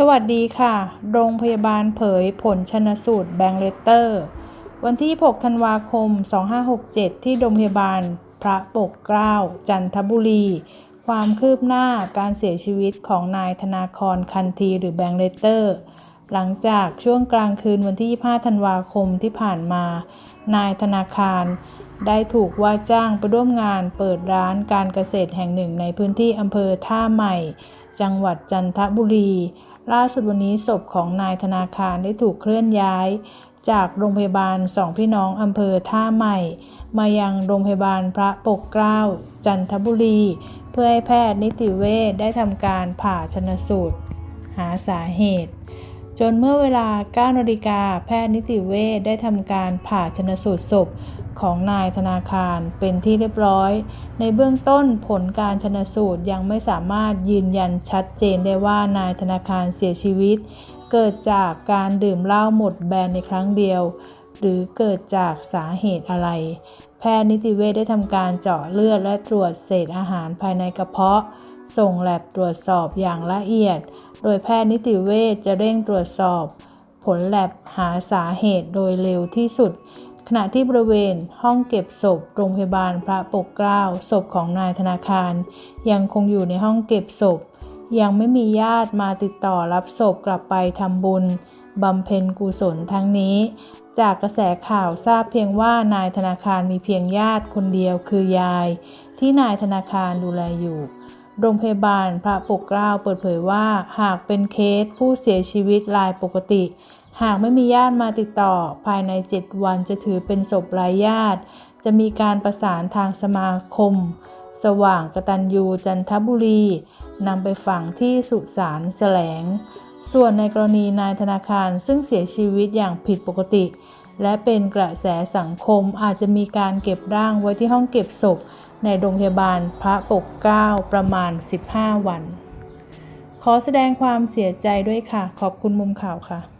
สวัสดีค่ะ โรงพยาบาลเผยผลชนสูตรแบงเลเตอร์ วันที่ 6 ธันวาคม 2567 ที่โรงพยาบาลพระปกเกล้า จันทบุรี ความคืบหน้าการเสียชีวิตของนายธนาครคันทีหรือแบงเลเตอร์ หลังจากช่วงกลางคืนวันที่ 25 ธันวาคมที่ผ่านมา นายธนาคารได้ถูกว่าจ้างไปร่วมงานเปิดร้านการเกษตรแห่งหนึ่งในพื้นที่อำเภอท่าใหม่ จังหวัดจันทบุรี ล่าสุดวันนี้ศพของนายธนาคารได้ถูกเคลื่อนย้าย จากโรงพยาบาลสองพี่น้องอำเภอท่าใหม่ มายังโรงพยาบาลพระปกเกล้า จันทบุรี เพื่อให้แพทย์นิติเวชได้ทำการผ่าชนสูตร หาสาเหตุ จนเมื่อเวลา9นาฬิกาแพทย์นิติเวชได้ทำการผ่าชนสูตรศพ ของนายธนาคารเป็นที่เรียบร้อย ในเบื้องต้นผลการชนสูตรยังไม่สามารถยืนยันชัดเจนได้ว่านายธนาคารเสียชีวิต เกิดจากการดื่มเหล้าหมดแบนในครั้งเดียว หรือเกิดจากสาเหตุอะไร แพทย์นิติเวชได้ทำการเจาะเลือดและตรวจเศษอาหารภายในกระเพาะ ส่งแลบตรวจสอบอย่างละเอียด โดยแพทย์นิติเวชจะเร่งตรวจสอบ ผลแลบหาสาเหตุโดยเร็วที่สุด ขณะที่บริเวณห้องเก็บศพโรงพยาบาลพระปกเกล้าศพของนายธนาคาร ยังคงอยู่ในห้องเก็บศพ ยังไม่มีญาติมาติดต่อรับศพกลับไปทำบุญบำเพ็ญกุศลทั้งนี้ จากกระแสข่าวทราบเพียงว่านายธนาคารมีเพียงญาติคนเดียวคือยาย ที่นายธนาคารดูแลอยู่โรงพยาบาลพระปกเกล้าเปิดเผยว่า หากเป็นเคสผู้เสียชีวิตรายปกติ หากไม่มีญาติมาติดต่อ ภายใน 7 วันจะถือเป็นศพไร้ญาติ จะมีการประสานทางสมาคม สว่างกตัญญูจันทบุรีนำไปฝังที่สุสานแสลง ส่วนในกรณีนายธนาคารซึ่งเสียชีวิตอย่างผิดปกติ และเป็นกระแสสังคมอาจจะมีการเก็บร่างไว้ที่ห้องเก็บศพ ในโรงพยาบาลพระปกเกล้าประมาณ 15 วัน ขอแสดงความเสียใจด้วยค่ะ ขอบคุณมุมข่าวค่ะ